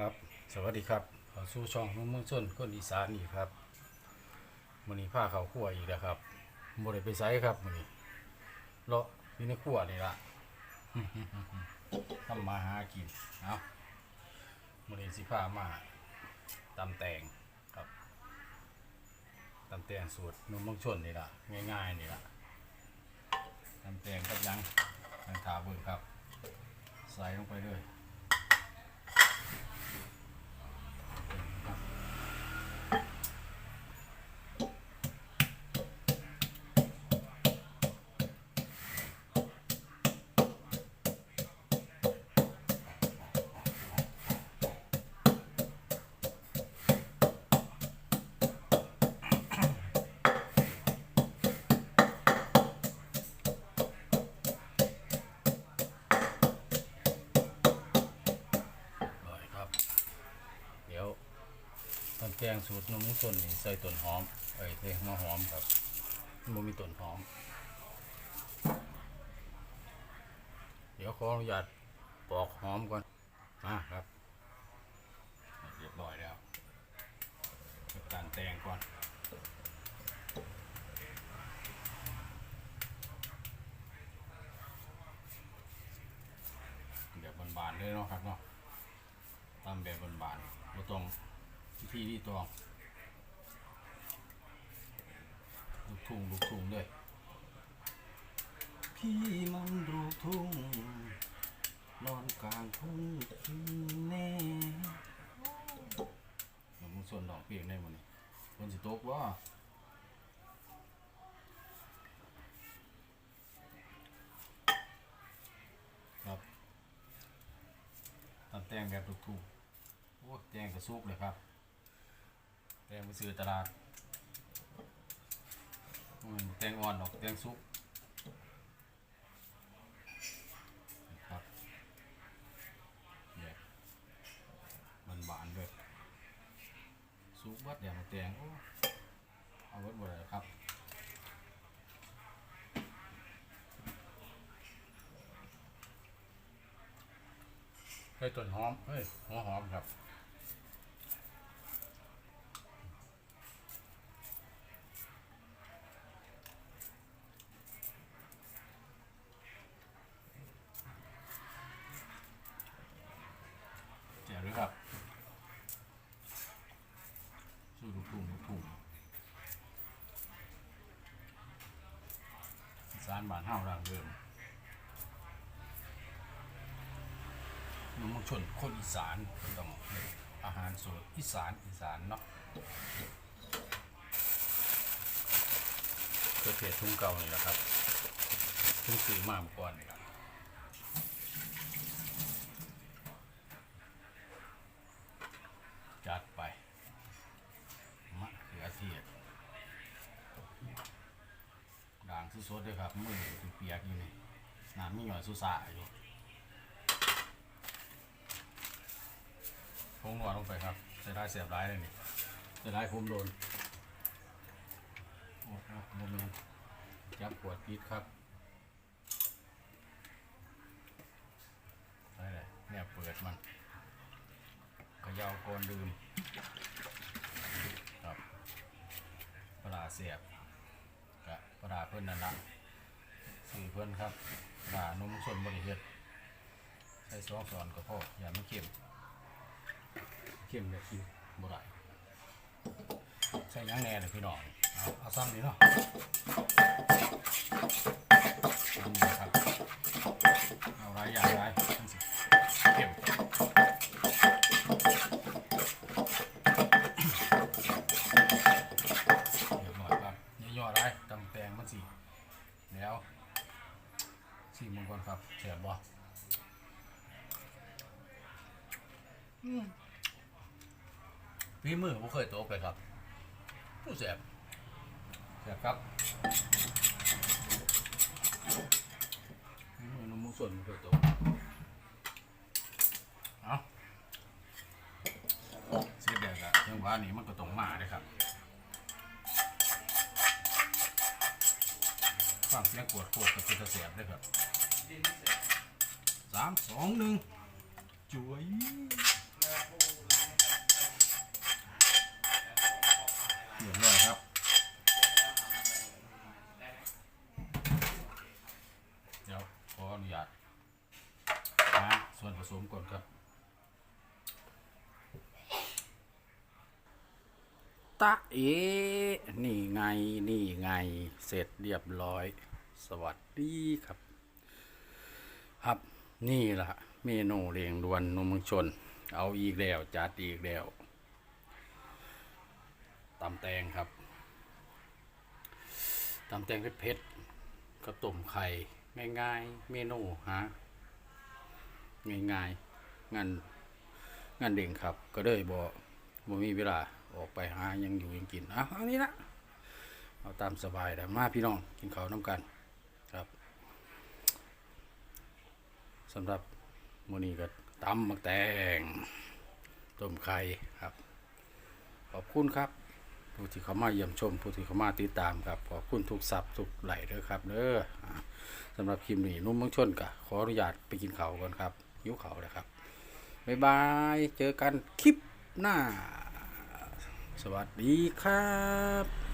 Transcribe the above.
ครับ สวัสดีครับขอสู่ช่องนุ่มเมืองชนคนอีสานอีกครับมื้อนี้พาเขาขั้วอีกแล้วครับบ่ได้ไปไสครับมื้อนี้เลาะอยู่ในขั้วนี่ล่ะทำมาหากินเอามื้อนี้สิพามาตำแตงครับตำแตงสูตรนุ่มเมืองชนนี่ล่ะง่ายๆนี่ล่ะตำแตงกับยังทางขาเบิ่งครับ ใส่ลงไปเลย แกงสูตรนมมุส่วนนี่ใส่ต้นหอมเอ้ยใส่หัวหอมครับมันมีต้นหอม เดี๋ยวขออนุญาตปอกหอมก่อนมาครับเรียบร้อยแล้วการแตงก่อนแบบบานๆเลยเนาะครับเนาะตามแบบบานๆบ่ต้อง ที่ที่ตองลูกทุ่งลูกทุ่งด้วย พี่มันลูกทุ่งนอนกลางทุ่งคืนแน่เดี๋ยวมึงส่วนดอกเปียกได้มั้นี่คนสิตกว่าครับตำแตงแบบถูกๆโอ้แตงกระซุกเลยครับ แตงไปซื้อตลาดมันแตงอ่อนดอกแตงซุกครับแบบมันบานๆด้วยซุกเบัดเดี๋ยวมาแตงโอ้เอาเบัดหมดเลยครับเฮ้ยต้นหอมเฮ้ยหัวหอมครับ เจ๋วด้วยครับสู้ลูกทุ่งลูกทุ่งอีสารบ้านเฮาร่างเดิมนุ่มชนคนอีสานต้องอาหารสูตรอีสานอีสานเนาะเพื่อเพรทุ่งเก่านี่แหละครับทุ่งซื้อมากก่อนนี่ครับจัดไปมะเขือเทศด่าง สุดๆเลยครับมือเปียกๆอยู่นี่น้ำมีหน่อยสุสาอยู่พงหนวดลงไปครับใส่ได้เสียบร้ายเลยนี่ใส่ได้ผมโดนโอ้โหโมเมนต์จับปวดปิดครับใช่เลยเนี่ยเปิดมันขยาวก่อนดื่มครับปลาเสียบ ด่าเพื่อนนั่นละสื่อเพื่อนครับด่านมส่วนบริเฮ็ดใส่ซองสอนก็พออย่ามันเค็มเข้มเลยกินบ่ได้ใส่ยังแหน่เลยพี่น้องเอาเอาซ้ำนี่เนาะซ้ำนี่ครับเอาไรอย่างไรสิเข้มเรียบร้อยครับย่อๆไรตำแตงมันสิ แล้วสีมังกรครับเสียบบ่อืมพี่มือผมเคยตกเลยครับ ผู้เสียบเสียบครับพี่มือนุ่มมุส่วนผมเคยตกเอาเสียบแบบอะยังว่านี่มันก็ตรงมาเลยครับ ฟังเสียงกวดโคตรกับเป็นตะเสียบได้ครับสามสองหนึ่งจุ๋ยเรียบร้อยครับเดี๋ยวขออนุญาตนะส่วนผสมก่อนครับ ตะเอ นี่ไง นี่ไง เสร็จเรียบร้อย สวัสดีครับ ครับ นี่ล่ะเมนูเรียงดวนนมเมืองชน เอาอีกแล้ว จัดอีกแล้วตำแตงครับตำแตงเผ็ดๆกับต้มไข่ ง่ายๆ เมนูฮะง่ายๆ งานงานเด่งครับ ก็เลยบ่บ่มีเวลา ออกไปหายังอยู่ยังกินอะอานี้ละเอาตามสบายแต่มาพี่น้องกินข้าวน้ำกันครับสำหรับมื้อนี้ก็ตำมักแตงต้มไข่ครับ ขอบคุณครับ ผู้ที่เขามาเยี่ยมชม ผู้ที่เขามาติดตามครับ ขอบคุณทุกสับทุกไหลเด้อครับเด้อสำหรับคลิปนี้นุ่มมืองชนกะขออนุญาตไปกินข้าวก่อนครับหิวข้าวแล้วครับบ๊ายบาย เจอกันคลิปหน้า สวัสดีครับ